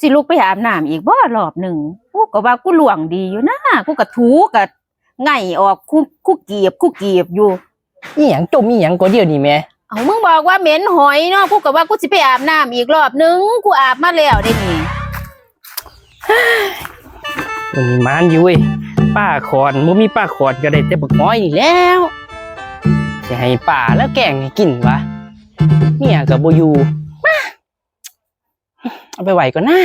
สิลุกไปอาบน้ำอีกบ่รอบหนึ่งกูก็ว่ากูหลวงดีอยู่นะกูก็ถูก็ไง่ออกกูกูเกียบกูเกียบอยู่อีหยังจมอีหยังก็เดียวนี่แม่เอามึงบอกว่าเหม็นหอยเนาะกูก็ว่ากูสิไปอาบน้ำอีกรอบหนึงกูอาบมาแล้วได้นี่มันมีมานอยู่เว้ยป้าขอนบ่มีป้าขอนก็ได้แต่บักน้อยนี่แล้วสิให้ป้าแล้วแกงให้กินวะเมียก็บ่อยู่มา เอาไปไหวก่อนนะ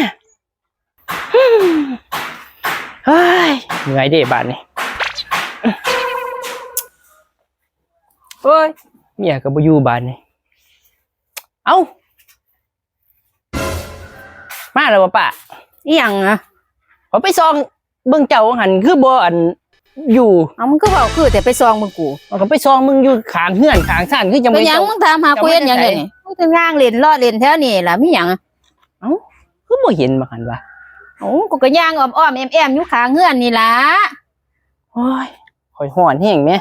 เฮ้ยเหนื่อยเด้บาดนี้โอ้ยเมียก็บ่อยู่บาดนี้เอ้า มาแล้วบ่ป้าอีหยังอะพอไปซองเบิ่งเจ้าหันคือบ่อันอยู่เอามึงก็บอกคือแต่ไปซองมึงกูมันก็ไปซองมึงอยู่ข้างเฮือนข้างซ่านคือจังเป็นไ่หยังเจ้ามึงถามหากูเห็นหยังจะเลไม่ยได้นี่มึงจะย่างเล่นล่อเล่นแถวนี่ล่ะมีหยังอะ คือบ่เห็นมาหันวะโอ้กูก็ย่างอ้อมๆแอมๆอยู่ข้างเฮือนนี่ล่ะโอ้ยข่อยฮ้อนแฮงแหม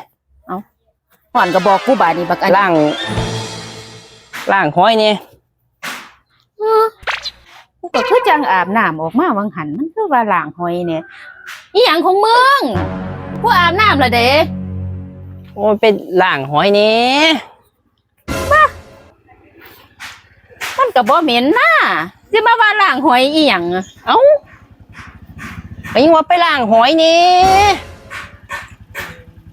ห่อนก็บอกกูบาดนี้บักอันล่างล่างห้อยนี่อือกูก็คือจังอาบน้ำออกมาวังหันมันคือว่าล้างหอยเนี่ยอีหยังของมึงกูอาบน้ำและเด้โอ้ยเป็นล่างห้อยนี่มันก็บ่เหม็นนะ สิมาว่าล้างหอยอีหยังอะเอ้าไปยังว่าไปล่างห้อยนี่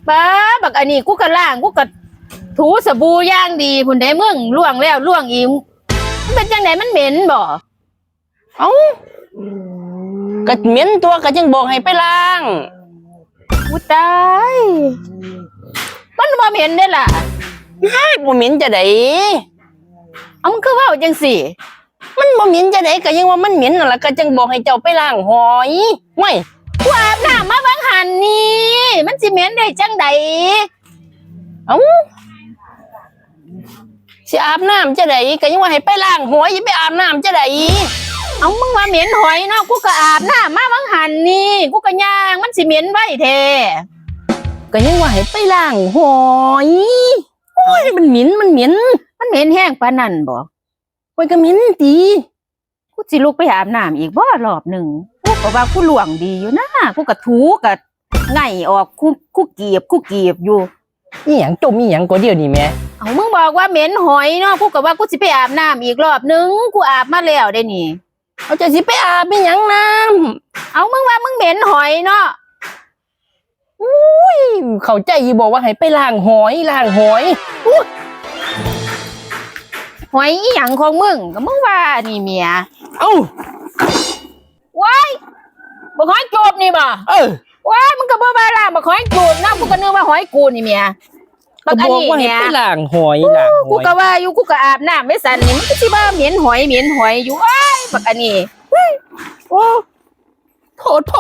ป้าบักอันนี้กูก็ล้างกูก็ถูสบู่อย่างดีพุ่นได้มึงล่วงแล้วล่วงอีกมันเป็นจังไดมันเหม็นบ่เอ้าก็เหม็นตัวก็ยังบอกให้ไปล้างกูตายมันบ่เหม็นเด้ล่ะให้บ่เหม็นจะได้เอามันคือเว้าจังสี่ มันบ่เหม็นจะได้ก็ยังว่ามันเหม็นนั่นล่ะก็จังบอกให้เจ้าไปล้างหอยห่วยกูอาบน้ำมาวังหันนี่มันสิเหม็นได้จังใดเอ้าสิอาบน้ำจะได้ก็ยังว่าให้ไปล้างหอยอย่าไปอาบน้ำจะได้เอามึงว่าเหม็นหอยเนาะกูก็อาบน้ำมาวังหันนี่กูก็ย่างมันสิเหม็นไว้แท้ก็ยังว่าให้ไปล้างหอยโอ้ยมันเหม็นมันเหม็นมันเหม็นแห้งปานนั้นบ่ โอ้ยก็เหม็นตีกูสิลุกไปอาบน้ำอีกบ่รอบหนึ่งกูก็ว่ากูหลวงดีอยู่นะกูก็ถูก็ไง่ออกกูกูเกียบกูเกียบอยู่ อีหยังจมอีหยังก็เดียวนี่แม่เอามึงบอกว่าเหม็นหอยเนาะกูก็ว่ากูสิไปอาบน้ำอีกรอบหนึงกูอาบมาแล้วได้นี่ เอาจะสิไปอาบเป็นหยังน้เอามึงว่ามึงเหม็นหอยเนาะำอุ้ยเข้าใจอยู่บอกว่าให้ไปล้างหอยล้างหอย หอยอีหยังของมึงก็มึงว่านี่เมียเอ้าว้ายบ่หอยจูบนี่บ่เออว้ายมึงก็บ่ว่าล่ะบ่หอยจูบนะกูก็นึกว่าหอยกูนี่เมียก็บักอันบอกนี้ว่าให้เนี่ยไปล้างหอยล้างหกูอยก็ว่าอยู่กูก็อาบน้ำไม่สั่นนี่มันก็สิว่าเหม็นหอยเหม็นหอยอยู่ว้ายบักอันนี้โอ้โถโถ